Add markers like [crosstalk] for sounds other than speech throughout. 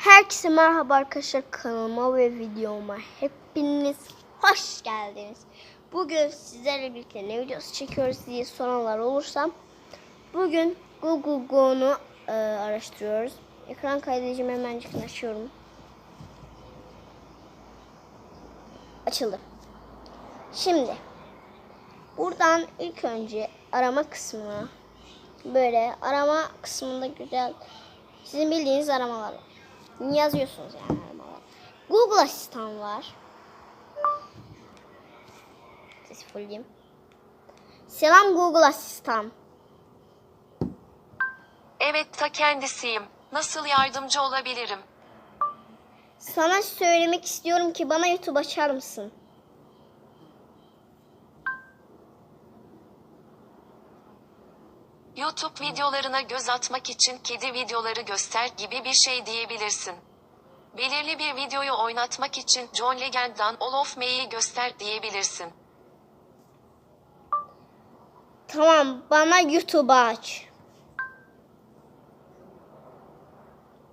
Herkese merhaba arkadaşlar kanalıma ve videoma hepiniz hoş geldiniz. Bugün sizlerle birlikte ne videosu çekiyoruz diye soranlar olursa bugün Google Go'nu e, araştırıyoruz. Ekran kaydedicimi hemencik açıyorum. Açıldı. Şimdi buradan ilk önce arama kısmına böyle arama kısmında güzel sizin bildiğiniz aramalar var. Yazıyorsunuz yani. Google Asistan var. Sesi fullleyeyim. Selam Google Asistan. Evet ta kendisiyim. Nasıl yardımcı olabilirim? Sana söylemek istiyorum ki bana YouTube açar mısın? YouTube videolarına göz atmak için kedi videoları göster gibi bir şey diyebilirsin. Belirli bir videoyu oynatmak için John Legend'dan All of Me'yi göster diyebilirsin. Tamam bana YouTube aç.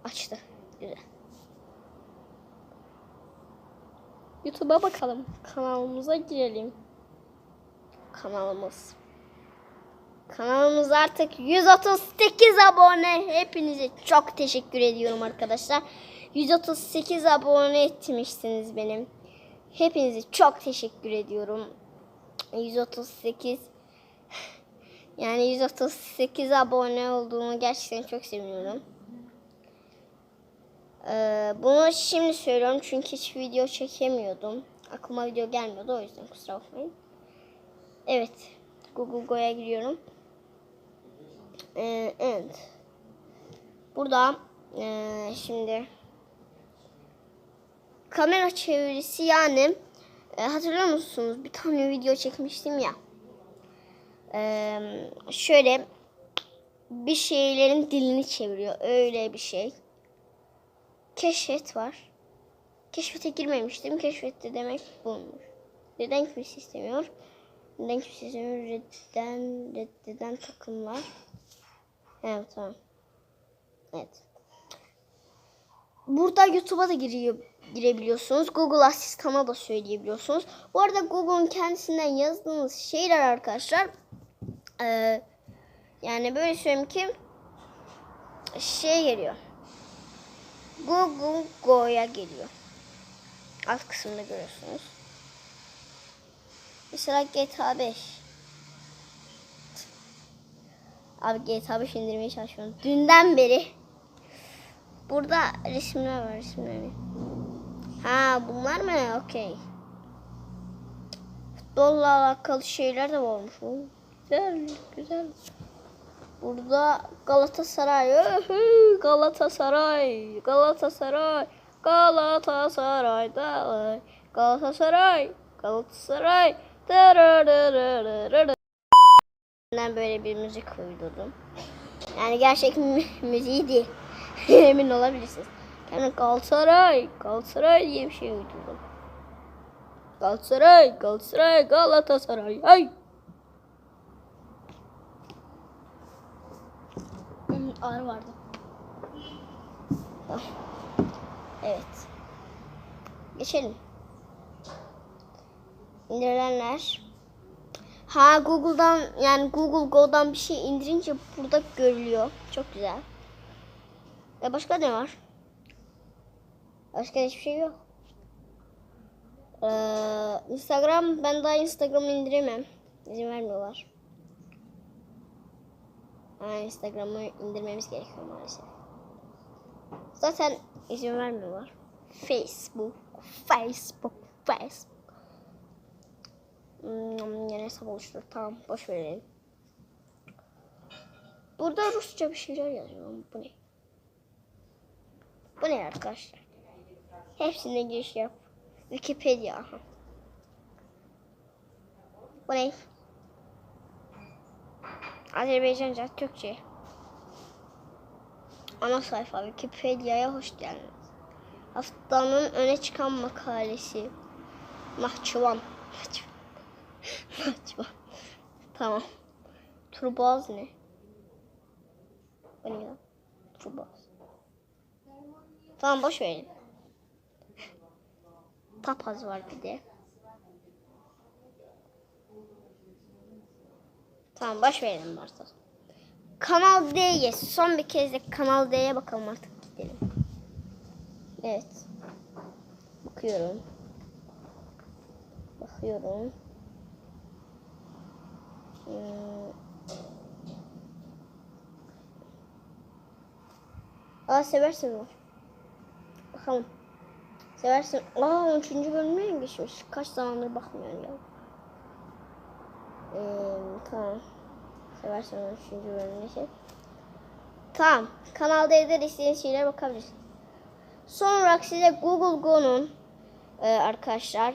Açtı. YouTube'a bakalım. Kanalımıza girelim. Kanalımız. Kanalımız artık 138 abone. Hepinize çok teşekkür ediyorum arkadaşlar. 138 abone etmişsiniz benim. Hepinize çok teşekkür ediyorum. 138 [sighs] yani 138 abone olduğumu gerçekten çok seviniyorum. Ee, bunu şimdi söylüyorum çünkü hiç video çekemiyordum. Aklıma video gelmiyordu o yüzden kusura bakmayın. Evet. Google Go'ya giriyorum. Ee, evet. Burada ee, şimdi kamera çevirisi yani e, hatırlıyor musunuz? Bir tane video çekmiştim ya. Ee, şöyle bir şeylerin dilini çeviriyor. Öyle bir şey. Keşfet var. Keşfete girmemiştim. Keşfette demek bulmuş. Neden kimse istemiyor? Neden kimse istemiyor? Reddeden takım var. Evet tamam. Evet. Burada YouTube'a da giriyor, girebiliyorsunuz. Google Asistan'a da söyleyebiliyorsunuz. Bu arada Google'un kendisinden yazdığınız şeyler arkadaşlar ee, yani böyle söyleyeyim ki şey geliyor. Google Go'ya geliyor. Alt kısmında görüyorsunuz. Mesela GTA 5. Abi GTA 5 indirmeye çalışıyorum. Dünden beri. Burada resimler var resimler. Ha bunlar mı? Okey. Futbolla alakalı şeyler de varmış. Güzel, güzel. Burada Galatasaray. Galatasaray. Galatasaray. Galatasaray. Galatasaray. Galatasaray. Galatasaray. Ben böyle bir müzik uydurdum. Yani gerçek mü- [laughs] müziği değil. [laughs] Emin olabilirsiniz. Yani Galatasaray. Galatasaray diye bir şey uydurdum. Galatasaray. Galatasaray. Galatasaray. Ay. Ağrı vardı. Ah. Evet. Geçelim. İndirilenler. Ha Google'dan yani Google Go'dan bir şey indirince burada görülüyor. Çok güzel. Ve başka ne var? Başka hiçbir şey yok. Ee, Instagram ben daha Instagram indiremem. İzin vermiyorlar. Ha, Instagram'ı indirmemiz gerekiyor maalesef. Zaten izin vermiyorlar. Facebook, Facebook, Facebook. Hmm, yine hesap oluştur. Tamam, boş verelim. Burada Rusça bir şeyler yazıyor. Bu ne? Bu ne arkadaşlar? Hepsine giriş yap. Wikipedia. Aha. Bu ne? Azerbaycanca, Türkçe. Ana sayfa Wikipedia'ya hoş geldiniz. Haftanın öne çıkan makalesi. Mahçıvan. Mahçıvan. Mahçıvan. Tamam. Turboğaz ne? Bu ne ya? Turboğaz. Tamam boş verin. Papaz var bir de. Tamam boş verelim varsa. Kanal D'ye son bir kez de Kanal D'ye bakalım artık gidelim. Evet. Bakıyorum. Bakıyorum. Hmm. Aa seversin var. Bakalım. Seversin. Aa 13. bölümüne mi geçmiş? Kaç zamandır bakmıyorum ya. Ee, tamam. Seversen 13. bölümüne şey. Tamam. Kanalda evde de istediğiniz şeylere bakabilirsiniz. Son olarak size Google Go'nun e, arkadaşlar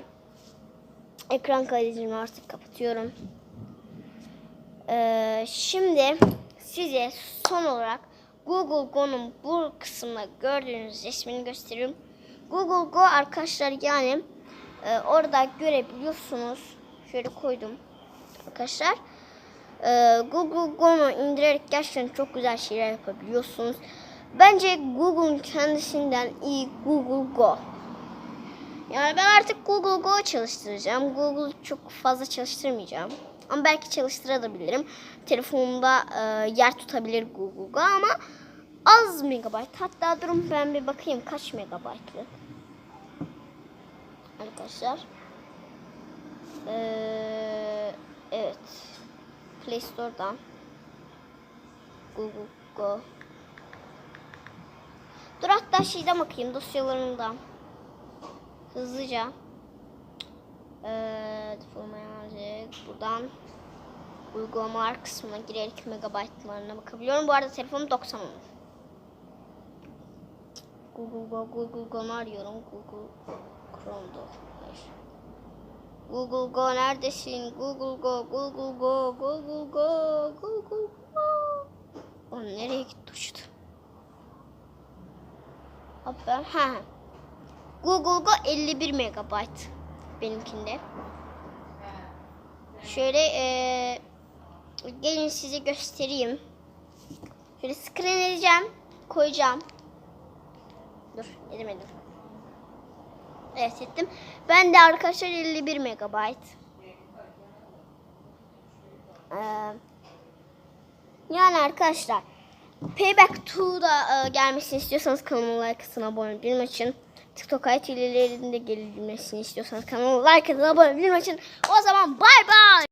ekran kaydedicimi artık kapatıyorum. Ee, şimdi size son olarak Google Go'nun bu kısımda gördüğünüz resmini gösteriyorum. Google Go arkadaşlar yani e, orada görebiliyorsunuz. Şöyle koydum arkadaşlar. Ee, Google Go'nu indirerek gerçekten çok güzel şeyler yapabiliyorsunuz. Bence Google'un kendisinden iyi Google Go. Yani ben artık Google Go çalıştıracağım. Google çok fazla çalıştırmayacağım. Ama belki çalıştırabilirim. Telefonumda e, yer tutabilir Google Go ama az megabayt. Hatta durun ben bir bakayım kaç megabaytlı. Arkadaşlar. Ee, evet. Play Store'dan Google Go. Dur hatta şeyden bakayım dosyalarından. Hızlıca. Ee, defolmaya buradan uygulamalar kısmına girerek megabaytlarına bakabiliyorum. Bu arada telefonum 90 olmuş. Google Go, Google Go'nu arıyorum. Google Chrome'da. Hayır. Google Go neredesin? Google Go, Google Go, Google Go, Google Go. O nereye gitti uçtu? Abi ha. Google Go 51 megabayt benimkinde. Şöyle eee gelin size göstereyim. Şöyle screen edeceğim, koyacağım. Dur, edemedim. Evet ettim. Ben de arkadaşlar 51 megabayt. Ee, yani arkadaşlar Payback 2'da e, gelmesini istiyorsanız kanalıma like atın abone olun için. TikTok ayet hilelerinde gelmesini istiyorsanız kanalıma like atın abone olun için. O zaman bay bay.